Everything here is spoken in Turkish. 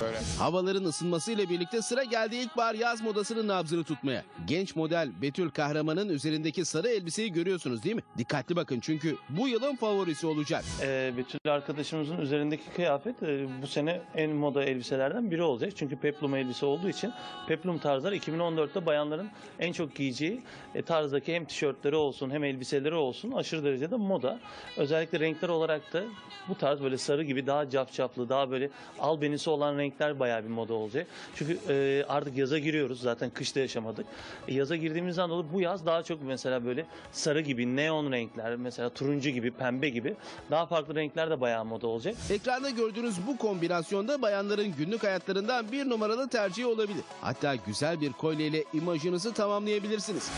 Böyle. Havaların ısınmasıyla birlikte sıra geldi ilkbahar yaz modasının nabzını tutmaya. Genç model Betül Kahraman'ın üzerindeki sarı elbiseyi görüyorsunuz değil mi? Dikkatli bakın çünkü bu yılın favorisi olacak. Ee, Betül arkadaşımızın üzerindeki kıyafet e, bu sene en moda elbiselerden biri olacak. Çünkü peplum elbise olduğu için peplum tarzları 2014'te bayanların en çok giyeceği e, tarzdaki hem tişörtleri olsun hem elbiseleri olsun aşırı derecede moda. Özellikle renkler olarak da bu tarz böyle sarı gibi daha cafcaflı, daha böyle albenisi olan renkler bayağı bir moda olacak. Çünkü e, artık yaza giriyoruz. Zaten kışta yaşamadık. E, yaza girdiğimizden dolayı bu yaz daha çok mesela böyle sarı gibi, neon renkler, mesela turuncu gibi, pembe gibi daha farklı renkler de bayağı moda olacak. Ekranda gördüğünüz bu kombinasyonda bayanların günlük hayatlarından bir numaralı tercihi olabilir. Hatta güzel bir kolyeyle imajınızı tamamlayabilirsiniz.